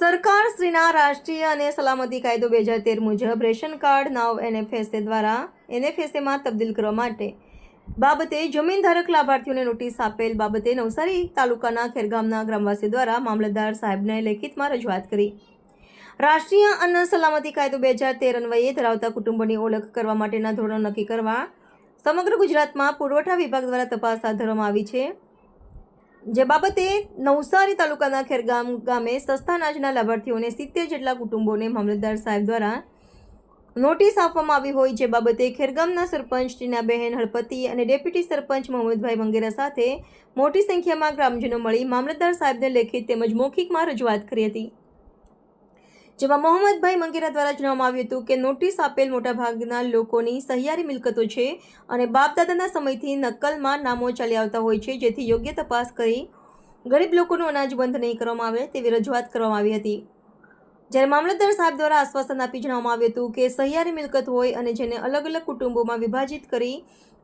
સરકાર શ્રીના રાષ્ટ્રીય અને સલામતી કાયદો બે હજાર તેર મુજબ રેશન કાર્ડ, નાવ એનએફએસએ દ્વારા એનએફએસએમાં તબદીલ કરવા માટે બાબતે જમીન ધારક લાભાર્થીઓને નોટિસ આપેલ બાબતે નવસારી તાલુકાના ખેરગામના ગ્રામવાસી દ્વારા મામલતદાર સાહેબને લેખિતમાં રજૂઆત કરી. રાષ્ટ્રીય અન્ન સલામતી કાયદો બે હજાર તેર અન્વયે ધરાવતા કુટુંબોની ઓળખ કરવા માટેના ધોરણો નક્કી કરવા સમગ્ર ગુજરાતમાં પુરવઠા વિભાગ દ્વારા તપાસ હાથ ધરવામાં આવી છે. જે બાબતે નવસારી તાલુકાના ખેરગામ ગામે સસ્તા અનાજના લાભાર્થીઓને સિત્તેર જેટલા કુટુંબોને મામલતદાર સાહેબ દ્વારા નોટિસ આપવામાં આવી હોય જે બાબતે ખેરગામના સરપંચ ટીનાબહેન હળપતિ અને ડેપ્યુટી સરપંચ મોહમ્મદભાઈ મંગેરા સાથે મોટી સંખ્યામાં ગ્રામજનો મળી મામલતદાર સાહેબને લેખિત તેમજ મૌખિકમાં રજૂઆત કરી હતી. જેમાં મોહમ્મદભાઈ મંગેરા દ્વારા જણાવવામાં આવ્યું હતું કે નોટિસ આપેલ મોટાભાગના લોકોની સહિયારી મિલકતો છે અને બાપદાદાના સમયથી નકલમાં નામો ચાલી આવતા હોય છે, જેથી યોગ્ય તપાસ કરી ગરીબ લોકોનું અનાજ બંધ નહીં કરવામાં આવે તેવી રજૂઆત કરવામાં આવી હતી. જ્યારે મામલતદાર સાહેબ દ્વારા આશ્વાસન આપી જણાવવામાં આવ્યું હતું કે સહિયારી મિલકત હોય અને જેને અલગ અલગ કુટુંબોમાં વિભાજિત કરી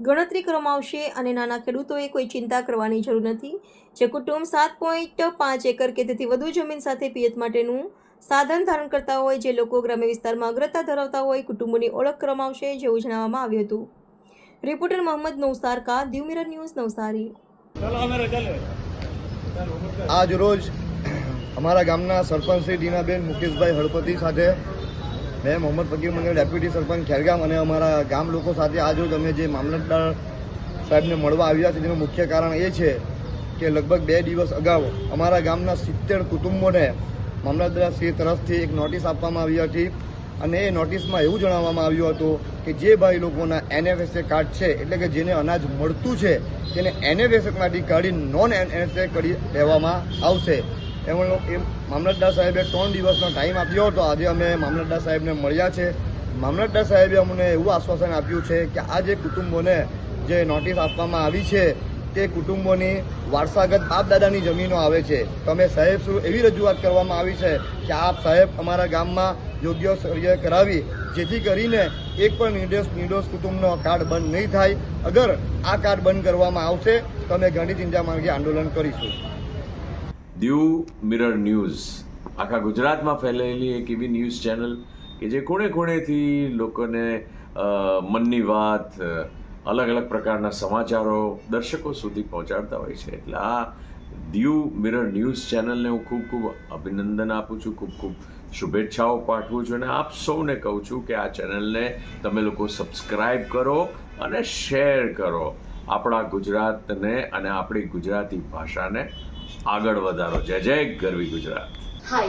ગણતરી કરવામાં આવશે અને નાના ખેડૂતોએ કોઈ ચિંતા કરવાની જરૂર નથી, જે કુટુંબ સાત પોઈન્ટ પાંચ એકર કે તેથી વધુ જમીન સાથે પિયત માટેનું સાધન ધારણ કરતા હોય જે લોકો ગ્રામ્ય વિસ્તારમાં અગ્રતા ધરાવતા હોય કુટુંબોની ઓળખ કરવામાં આવશે જેવું જણાવવામાં આવ્યું હતું. રિપોર્ટર મોહમ્મદ નવસાર કા દીવ મિરર ન્યૂઝ નવસારી. આજ રોજ અમારા ગામના સરપંચ શ્રી દીનાબેન મુકેશભાઈ હળપતિ સાથે મેં મોહમ્મદ ફકીર મંગળ ડેપ્યુટી સરપંચ ખેરગામ અને અમારા ગામ લોકો સાથે આજ રોજ અમે જે મામલતદાર સાહેબને મળવા આવ્યા છે તેનું મુખ્ય કારણ એ છે કે લગભગ બે દિવસ અગાઉ અમારા ગામના સિત્તેર કુટુંબોને મામલતદાર શ્રી તરફથી એક નોટિસ આપવામાં આવી હતી અને એ નોટિસમાં એવું જણાવવામાં આવ્યું હતું કે જે ભાઈ લોકોના એનએફએસએ કાર્ડ છે, એટલે કે જેને અનાજ મળતું છે, તેને એનએફએસએમાંથી કાઢી નોન એનએફએસએ કરી દેવામાં આવશે. એમણે મામલતદાર સાહેબે ત્રણ દિવસનો ટાઈમ આપ્યો હતો. આજે અમે મામલતદાર સાહેબને મળ્યા છે. મામલતદાર સાહેબે અમને એવું આશ્વાસન આપ્યું છે કે આ જે કુટુંબોને જે નોટિસ આપવામાં આવી છે તે કુટુંબોની વારસાગત બાપ દાદાની જમીનો આવે છે. તમે સાહેબ શું એવી રજૂઆત કરવામાં આવી છે કે આપ સાહેબ અમારા ગામમાં યોગ્ય સર્વે કરાવી, જેથી કરીને એક પણ નિર્દોષ નિર્દોષ કુટુંબનો કાર્ડ બંધ નહીં થાય? અગર આ કાર્ડ બંધ કરવામાં આવશે તો અમે ગાંધી ચિંતા માર્ગે આંદોલન કરીશું. Diu mirror news. આખા ગુજરાતમાં ફેલાયેલી એક એવી ન્યૂઝ ચેનલ કે જે ખૂણે ખૂણેથી લોકોને મનની વાત અલગ અલગ પ્રકારના સમાચારો દર્શકો સુધી પહોંચાડતા હોય છે. એટલે આ દીવ મિરર ન્યૂઝ ચેનલને હું ખૂબ ખૂબ અભિનંદન આપું છું. ખૂબ ખૂબ શુભેચ્છાઓ પાઠવું છું અને આપ સૌને કહું છું કે આ ચેનલને તમે લોકો સબસ્ક્રાઈબ કરો અને શેર કરો આપણા ગુજરાતને અને આપણી ગુજરાતી ભાષાને આગળ વધારો. જય જય ગરવી ગુજરાત. હાય